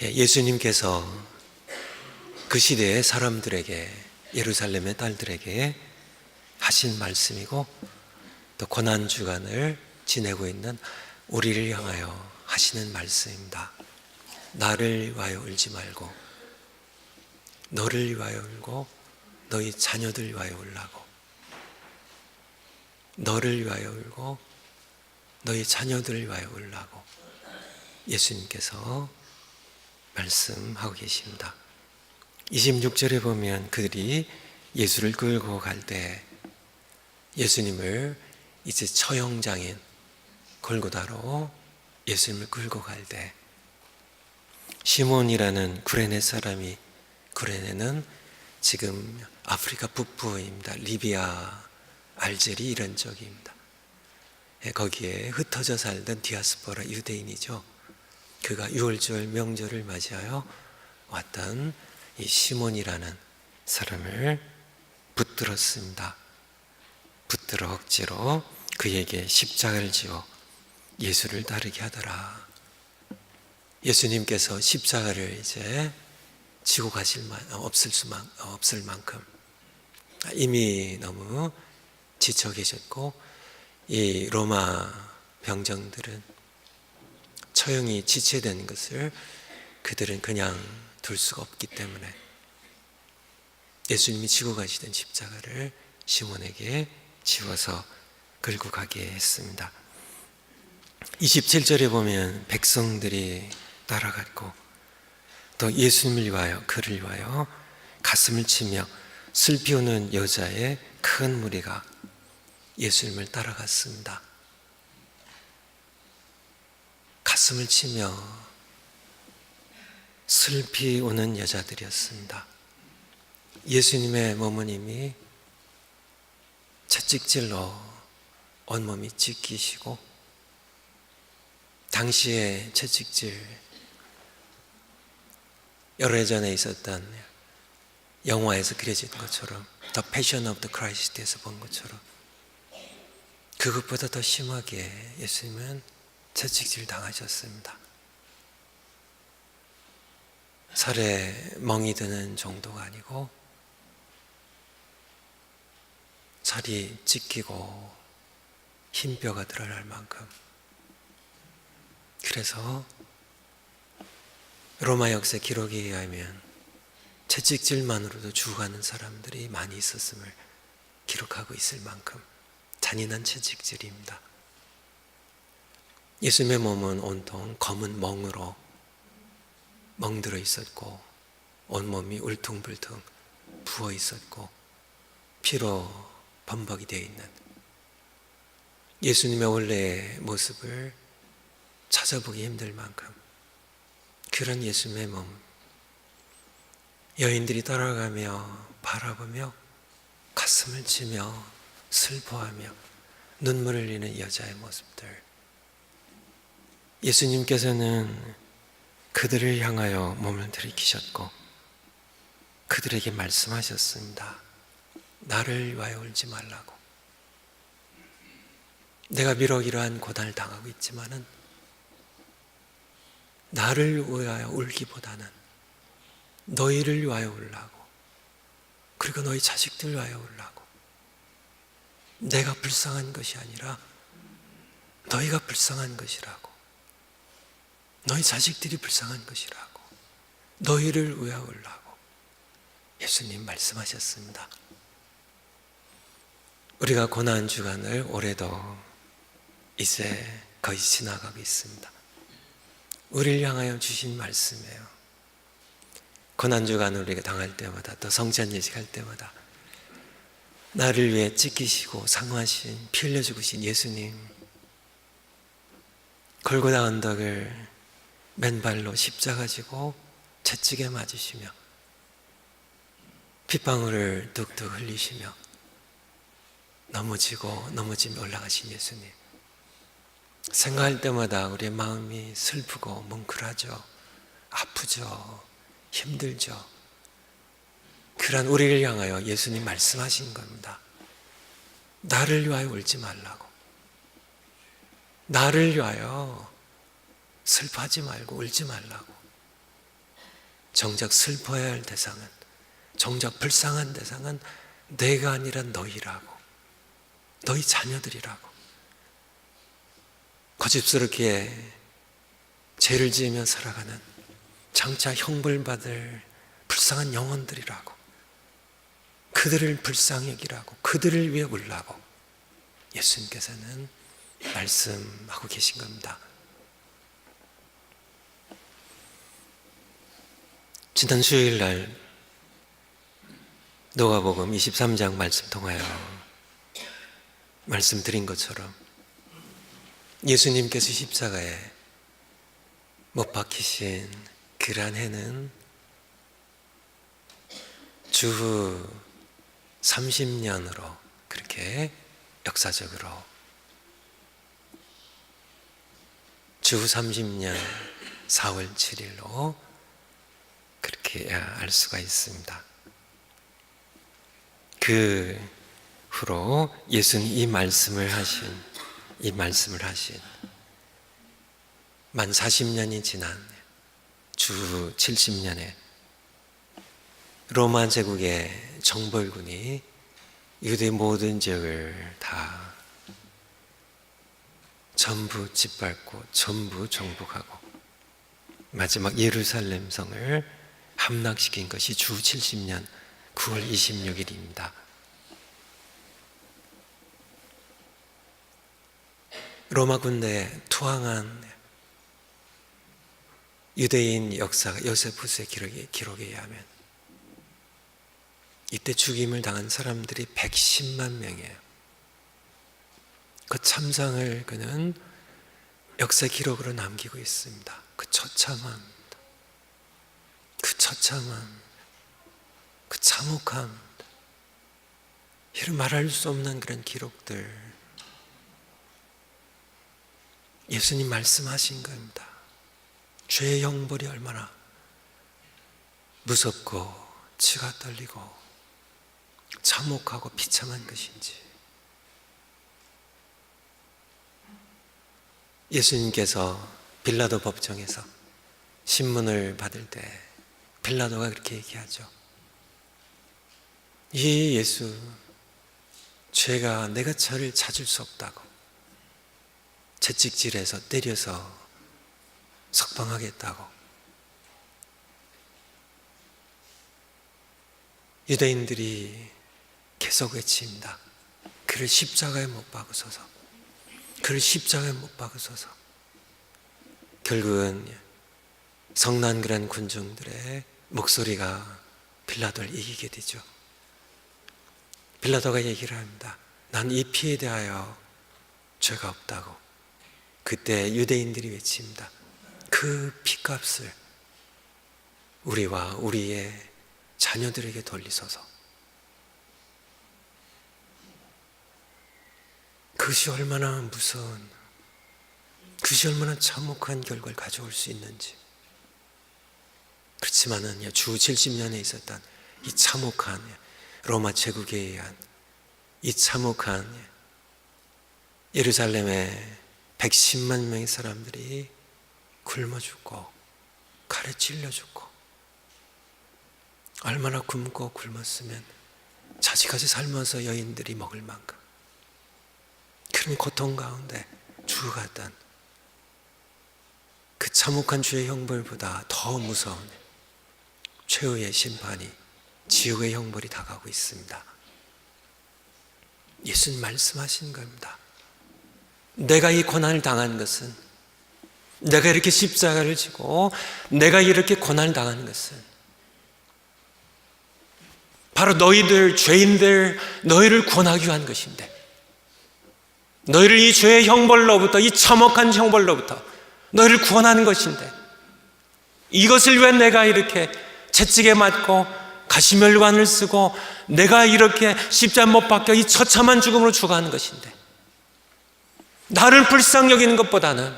예, 예수님께서 그 시대의 사람들에게 예루살렘의 딸들에게 하신 말씀이고 또 고난 주간을 지내고 있는 우리를 향하여 하시는 말씀입니다. 나를 위하여 울지 말고 너를 위하여 울고 너희 자녀들 위하여 울라고 너를 위하여 울고 너희 자녀들을 위하여 울라고 예수님께서 말씀하고 계십니다. 26절에 보면 그들이 예수를 끌고 갈 때 예수님을 이제 처형장인 골고다로 예수님을 끌고 갈 때 시몬이라는 구레네 사람이 구레네는 지금 아프리카 북부입니다. 리비아, 알제리 이런 쪽입니다. 예, 거기에 흩어져 살던 디아스포라 유대인이죠. 그가 유월절 명절을 맞이하여 왔던 이 시몬이라는 사람을 붙들었습니다. 붙들어 억지로 그에게 십자가를 지어 예수를 따르게 하더라. 예수님께서 십자가를 이제 지고 가실 만 없을 수만 없을 만큼 이미 너무 지쳐 계셨고 이 로마 병정들은 처형이 지체된 것을 그들은 그냥 둘 수가 없기 때문에 예수님이 지고 가시던 십자가를 시몬에게 지워서 끌고 가게 했습니다. 27절에 보면 백성들이 따라갔고 또 예수님을 위하여 그를 위하여 가슴을 치며 슬피 우는 여자의 큰 무리가 예수님을 따라갔습니다. 가슴을 치며 슬피 우는 여자들이었습니다. 예수님의 몸은 이미 채찍질로 온몸이 찢기시고 당시에 채찍질 여러 해 전에 있었던 영화에서 그려진 것처럼 The Passion of the Christ에서 본 것처럼 그것보다 더 심하게 예수님은 채찍질 당하셨습니다. 살에 멍이 드는 정도가 아니고 살이 찢기고 흰 뼈가 드러날 만큼 그래서 로마 역사 기록에 의하면 채찍질만으로도 죽어가는 사람들이 많이 있었음을 기록하고 있을 만큼 잔인한 채찍질입니다. 예수님의 몸은 온통 검은 멍으로 멍들어 있었고 온몸이 울퉁불퉁 부어 있었고 피로 범벅이 되어 있는 예수님의 원래의 모습을 찾아보기 힘들 만큼 그런 예수님의 몸 여인들이 따라가며 바라보며 가슴을 치며 슬퍼하며 눈물을 흘리는 여자의 모습들 예수님께서는 그들을 향하여 몸을 들이키셨고 그들에게 말씀하셨습니다. 나를 위하여 울지 말라고. 내가 비록 이러한 고단을 당하고 있지만은 나를 위하여 울기보다는 너희를 위하여 울라고. 그리고 너희 자식들 위하여 울라고. 내가 불쌍한 것이 아니라 너희가 불쌍한 것이라고. 너희 자식들이 불쌍한 것이라고. 너희를 위하여 울라고. 예수님 말씀하셨습니다. 우리가 고난 주간을 올해도 이제 거의 지나가고 있습니다. 우리를 향하여 주신 말씀이에요. 고난 주간을 우리가 당할 때마다 또 성찬 예식할 때마다 나를 위해 찢기시고 상하신 피 흘려 죽으신 예수님 골고다 언덕을 맨발로 십자가 지고 채찍에 맞으시며 핏방울을 뚝뚝 흘리시며 넘어지고 넘어지며 올라가신 예수님. 생각할 때마다 우리의 마음이 슬프고 뭉클하죠. 아프죠. 힘들죠. 그런 우리를 향하여 예수님 말씀하신 겁니다. 나를 위하여 울지 말라고. 나를 위하여 슬퍼하지 말고 울지 말라고. 정작 슬퍼해야 할 대상은 정작 불쌍한 대상은 내가 아니라 너희라고. 너희 자녀들이라고. 거짓스럽게 죄를 지으며 살아가는 장차 형벌받을 불쌍한 영혼들이라고. 그들을 불쌍히 여기라고. 그들을 위해 울라고. 예수님께서는 말씀하고 계신 겁니다. 지난 수요일 날 노가복음 23장 말씀 통하여 말씀드린 것처럼 예수님께서 십자가에 못 박히신 그란 해는 주후 30년으로 그렇게 역사적으로 주후 30년 4월 7일로 그렇게 알 수가 있습니다. 그 후로 예수는 이 말씀을 하신 이 말씀을 하신 만 40년이 지난 주 70년에 로마 제국의 정벌군이 유대 모든 지역을 다 전부 짓밟고 전부 정복하고 마지막 예루살렘 성을 함락시킨 것이 주 70년 9월 26일입니다. 로마 군대에 투항한 유대인 역사가 요세푸스의 기록에, 기록에 의하면 이때 죽임을 당한 사람들이 110만 명이에요. 그 참상을 그는 역사 기록으로 남기고 있습니다. 그 처참함, 그 처참함, 그 참혹함, 이를 말할 수 없는 그런 기록들. 예수님 말씀하신 겁니다. 죄의 형벌이 얼마나 무섭고 치가 떨리고 참혹하고 비참한 것인지. 예수님께서 빌라도 법정에서 신문을 받을 때 빌라도가 그렇게 얘기하죠. 이 예수, 죄가 내가 저를 찾을 수 없다고 채찍질해서 때려서 석방하겠다고 유대인들이 계속 외칩니다. 그를 십자가에 못 박으소서. 그를 십자가에 못 박으소서. 결국은 성난그란 군중들의 목소리가 빌라도를 이기게 되죠. 빌라도가 얘기를 합니다. 난 이 피에 대하여 죄가 없다고. 그때 유대인들이 외칩니다. 그 피값을 우리와 우리의 자녀들에게 돌리소서. 그것이 얼마나 무서운, 그것이 얼마나 참혹한 결과를 가져올 수 있는지. 그렇지만은 주 70년에 있었던 이 참혹한 로마 제국에 의한 이 참혹한 예루살렘의 110만 명의 사람들이 굶어 죽고 칼에 찔려 죽고 얼마나 굶고 굶었으면 자식까지 삶아서 여인들이 먹을 만큼. 그런 고통 가운데 죽어갔던 그 참혹한 주의 형벌보다 더 무서운 최후의 심판이 지옥의 형벌이 다가오고 있습니다. 예수님 말씀하신 겁니다. 내가 이 고난을 당한 것은 내가 이렇게 십자가를 지고 내가 이렇게 고난을 당한 것은 바로 너희들 죄인들 너희를 구원하기 위한 것인데 너희를 이 죄의 형벌로부터 이 참혹한 형벌로부터 너희를 구원하는 것인데 이것을 위해 내가 이렇게 채찍에 맞고 가시멸관을 쓰고 내가 이렇게 십자가 못 박혀 이 처참한 죽음으로 죽어가는 것인데 나를 불쌍히 여기는 것보다는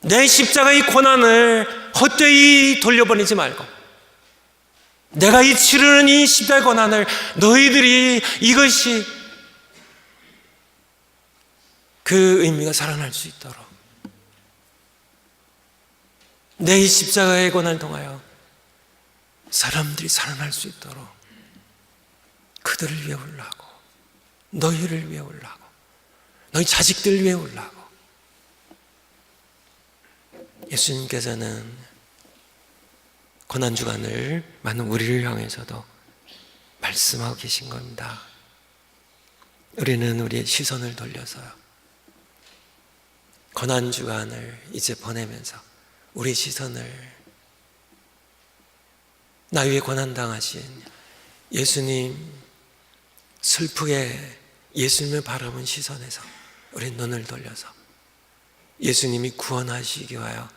내 십자가의 고난을 헛되이 돌려보내지 말고 내가 이 치르는 이 십자가의 고난을 너희들이 이것이 그 의미가 살아날 수 있도록 내 이 십자가의 고난을 통하여 사람들이 살아날 수 있도록 그들을 위해 울라고 너희를 위해 울라고 너희 자식들 위해 울라고 예수님께서는 고난 주간을 많은 우리를 향해서도 말씀하고 계신 겁니다. 우리는 우리의 시선을 돌려서요. 고난 주간을 이제 보내면서 우리 시선을 나 위에 고난당하신 예수님 슬프게 예수님을 바라본 시선에서 우리 눈을 돌려서 예수님이 구원하시기 위하여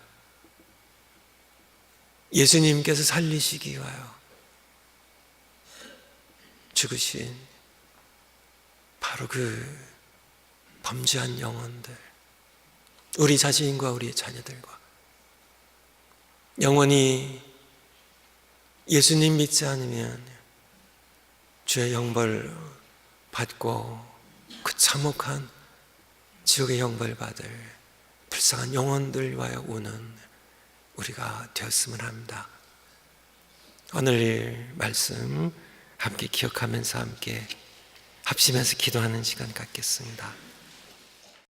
예수님께서 살리시기 위하여 죽으신 바로 그 범죄한 영혼들 우리 자신과 우리의 자녀들과 영원히 예수님 믿지 않으면 주의 형벌 받고 그 참혹한 지옥의 형벌 받을 불쌍한 영혼들 위하여 우는 우리가 되었으면 합니다. 오늘 일 말씀 함께 기억하면서 함께 합심해서 기도하는 시간 갖겠습니다.